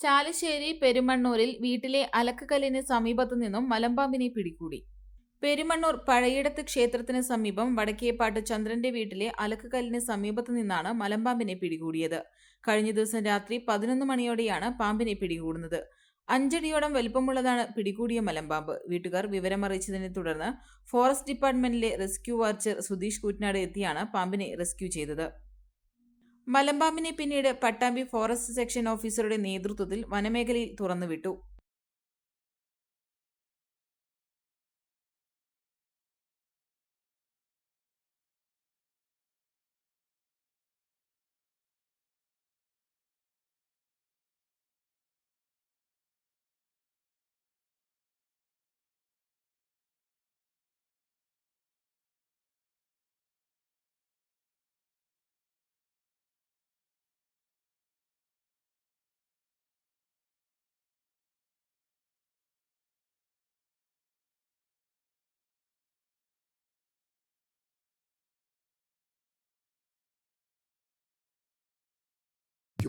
ചാലശ്ശേരി പെരുമണ്ണൂരിൽ വീട്ടിലെ അലക്കുകല്ലിന് സമീപത്തു നിന്നും മലമ്പാമ്പിനെ പിടികൂടി. പെരുമണ്ണൂർ പഴയിടത്ത് ക്ഷേത്രത്തിന് സമീപം വടക്കേപ്പാട്ട് ചന്ദ്രന്റെ വീട്ടിലെ അലക്കുകല്ലിന് സമീപത്തു നിന്നാണ് മലമ്പാമ്പിനെ പിടികൂടിയത്. കഴിഞ്ഞ ദിവസം രാത്രി പതിനൊന്ന് മണിയോടെയാണ് പാമ്പിനെ പിടികൂടുന്നത്. അഞ്ചടിയോളം വലുപ്പമുള്ളതാണ് പിടികൂടിയ മലമ്പാമ്പ്. വീട്ടുകാർ വിവരമറിയിച്ചതിനെ തുടർന്ന് ഫോറസ്റ്റ് ഡിപ്പാർട്ട്മെന്റിലെ റെസ്ക്യൂ വാച്ചർ സുധീഷ് കൂറ്റനാട് എത്തിയാണ് പാമ്പിനെ റെസ്ക്യൂ ചെയ്തത്. മലമ്പാമ്പിനെ പിന്നീട് പട്ടാമ്പി ഫോറസ്റ്റ് സെക്ഷൻ ഓഫീസറുടെ നേതൃത്വത്തിൽ വനമേഖലയിൽ തുറന്നുവിട്ടു.